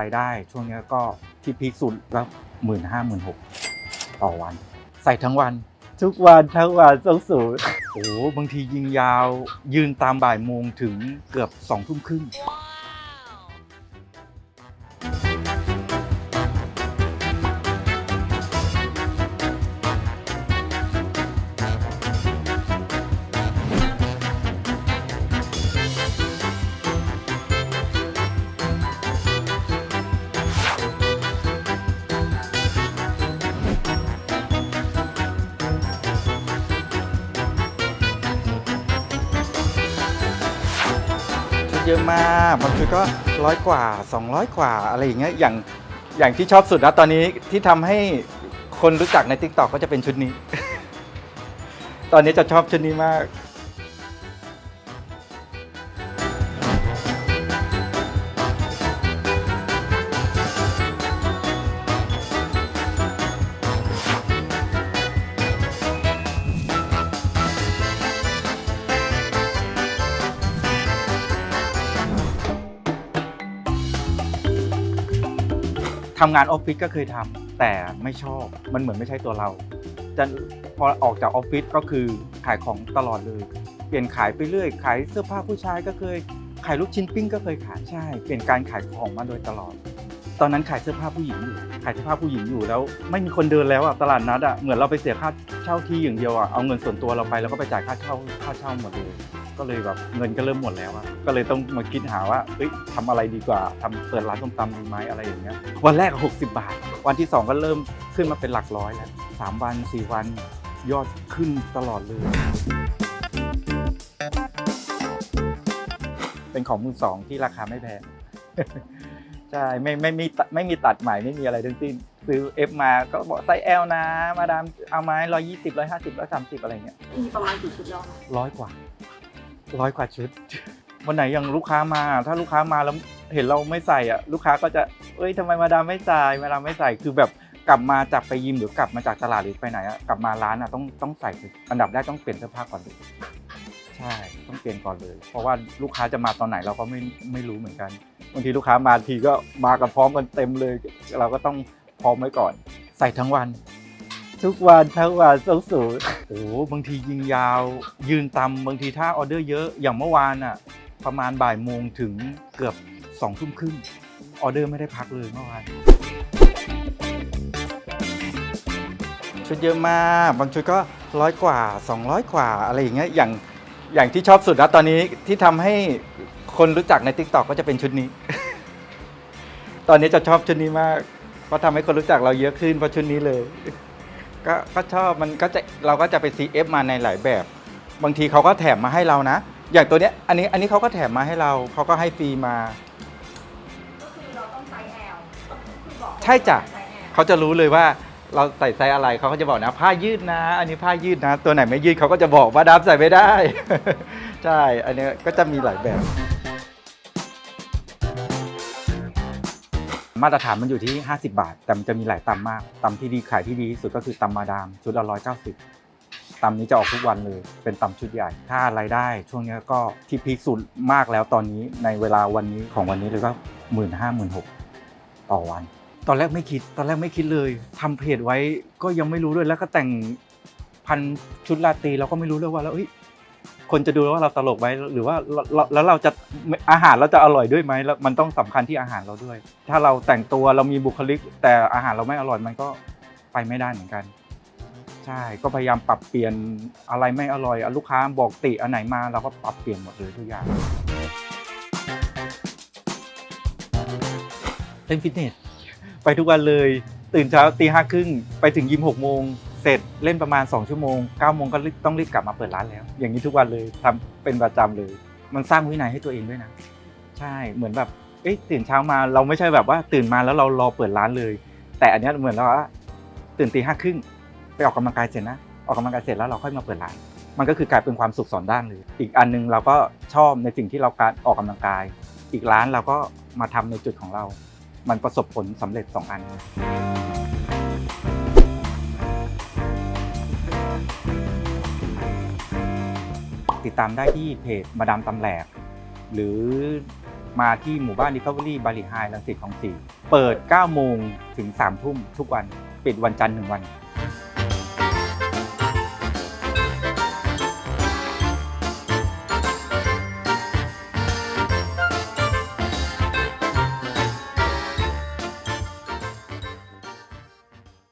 รายได้ ช่วงเนี้ยก็ที่พีคสุดก็หมื่นห้าหมื่นหกต่อวัน ใส่ทั้งวัน ทุกวันทั้งวันต้องสูตรโอ้โหบางทียิงยาวยืนตามบ่ายโมงถึงเกือบสองทุ่มครึ่ง เยอะมากบางทีก็ร้อยกว่า 200 กว่าอะไรอย่างเงี้ยอย่างอย่างที่ชอบสุดนะตอนนี้ที่ทำให้คนรู้จักใน t ิ k t o k ก็จะเป็นชุดนี้ ตอนนี้จะชอบชุดนี้มาก ทำงานออฟฟิศก็เคยทำแต่ไม่ชอบมันเหมือนไม่ใช่ตัวเรา จะพอออกจากออฟฟิศก็คือขายของตลอดเลย เปลี่ยนขายไปเรื่อย ขายเสื้อผ้าผู้ชายก็เคย ขายลูกชิ้นปิ้งก็เคยขายใช่ เปลี่ยนการขายของมาโดยตลอด ตอนนั้นขายเสื้อผ้าผู้หญิงอยู่ขายเสื้อผ้าผู้หญิงอยู่แล้ว ไม่มีคนเดินแล้วอะตลาดนัดอะเหมือนเราไปเสียค่าเช่าที่อย่างเดียวอะเอาเงินส่วนตัวเราไปแล้วก็ไปจ่ายค่าเช่าค่าเช่าหมดเลย ก็เลยแบบเงินก็เริ่มหมดแล้วอะก็เลยต้องมาคิดหาว่าเอ้ยทำอะไรดีกว่าทำเปิดร้านส้มตำดีไหมอะไรอย่างเงี้ยวันแรกหกสิบาท วันที่สองก็เริ่มขึ้นมาเป็นหลักร้อยแล้วสามวันสี่วันยอดขึ้นตลอดเลย เป็นของมือสองที่ราคาไม่แพง ใช่ไม่ไม่มีตัดไม่มีตัดใหม่ไม่มีอะไรทั้งสิ้น ซื้อเอฟมาก็บอกไซส์ L นะ มาดามเอาไหมร้อยยี่สิบร้อยห้าสิบร้อยสามสิบอะไรเงี้ย มีประมาณกี่ชุดแล้วคะร้อยกว่า ร้อยกว่าชุด วันไหนยังลูกค้ามา ถ้าลูกค้ามาแล้วเห็นเราไม่ใส่อะลูกค้าก็จะเอ้ยทำไมมาดามไม่ใส่มาดามไม่ใส่คือแบบกลับมาจากไปยิมหรือกลับมาจากตลาดหรือไปไหนอะกลับมาร้านอะต้องต้องใส่อันดับแรกต้องเปลี่ยนเสื้อผ้าก่อนเลยใช่ต้องเปลี่ยนก่อนเลย เพราะว่าลูกค้าจะมาตอนไหนเราก็ไม่ไม่รู้เหมือนกันบางทีลูกค้ามาทีก็มากันพร้อมกันเต็มเลย เราก็ต้องพร้อมไว้ก่อน ใส่ทั้งวัน ทุกวันทั้งวันต้องสูตรโอ้โหบางทียิงยาว ยืนตำบางทีถ้าออเดอร์เยอะอย่างเมื่อวานอะประมาณบ่ายโมงถึงเกือบสองทุ่มครึ่งออเดอร์ไม่ได้พักเลยเมื่อวานชุดเยอะมากบางชุดก็ร้อยกว่า 200 กว่าอะไรอย่างเงี้ยอย่างอย่างที่ชอบสุดนะตอนนี้ที่ทำให้คนรู้จักใน t ิ k t o k ก็จะเป็นชุดนี้ ตอนนี้จะชอบชุดนี้มากเพราะทำให้คนรู้จักเราเยอะขึ้นเพราะชุดนี้เลย ก็ก็ชอบมันก็จะเราก็จะไป CF มาในหลายแบบ บางทีเขาก็แถมมาให้เรานะ อย่างตัวเนี้ยอันนี้อันนี้เขาก็แถมมาให้เราเขาก็ให้ฟรีมา ก็คือเราต้องไซส์ L คือบอกใช่จ้ะ ไซส์ L เขาจะรู้เลยว่าเราใส่ไซส์อะไรเขาก็จะบอกนะผ้ายืดนะ อันนี้ผ้ายืดนะ ตัวไหนไม่ยืดเขาก็จะบอกว่าดับใส่ไม่ได้ ใช่ อันนี้ก็จะมีหลายแบบ มาตรฐานมันอยู่ที่ 50 บาท แต่มันจะมีหลายตำมากตำที่ดีขายที่ดีที่สุดก็คือตำมาดามชุดละ190ตำนี้จะออกทุกวันเลย เป็นตำชุดใหญ่ ถ้ารายได้ ช่วงนี้ก็ที่พีคสุดมากแล้วตอนนี้ในเวลาวันนี้ของวันนี้เลยก็หมื่นห้าหมื่นหกต่อวัน ตอนแรกไม่คิด ตอนแรกไม่คิดเลยทำเพจไว้ก็ยังไม่รู้ด้วยแล้วก็แต่งพันชุดราตรีเราก็ไม่รู้เลยว่าแล้วเอ้ย คนจะดูว่าเราตลกไหมหรือว่าเราเราแล้วเราจะอาหารเราจะอร่อยด้วยไหมแล้วมันต้องสำคัญที่อาหารเราด้วย ถ้าเราแต่งตัวเรามีบุคลิก แต่อาหารเราไม่อร่อยมันก็ไปไม่ได้เหมือนกัน ใช่ก็พยายามปรับเปลี่ยนอะไรไม่อร่อยอะลูกค้าบอกติอันไหนมาเราก็ปรับเปลี่ยนหมดเลยทุกอย่างเล่นฟิตเนสไปทุกวันเลย ตื่นเช้าตีห้าครึ่งไปถึงยิมหกโมง เสร็จเล่นประมาณ 2 ชั่วโมง9โมงก็รีบต้องรีบกลับมาเปิดร้านแล้ว อย่างนี้ทุกวันเลยทำเป็นประจำเลย มันสร้างวินัยให้ตัวเองด้วยนะ ใช่เหมือนแบบเอ้ยตื่นเช้ามาเราไม่ใช่แบบว่าตื่นมาแล้วเรารอเปิดร้านเลย แต่อันนี้เหมือนเราตื่นตีห้าครึ่งไปออกกำลังกายเสร็จนะออกกำลังกายเสร็จแล้วเราค่อยมาเปิดร้าน มันก็คือกลายเป็นความสุขสองด้านเลย อีกอันหนึงเราก็ชอบในสิ่งที่เราการออกกำลังกาย อีกร้านเราก็มาทำในจุดของเรา มันประสบผลสำเร็จสองอัน ติดตามได้ที่เพจมาดามตำแหลก หรือมาที่หมู่บ้าน Recovery บาริไฮลังสิตของสีเปิด 9 โมงถึง 3 ทุ่มทุกวัน ปิดวันจันทร์หนึ่งวัน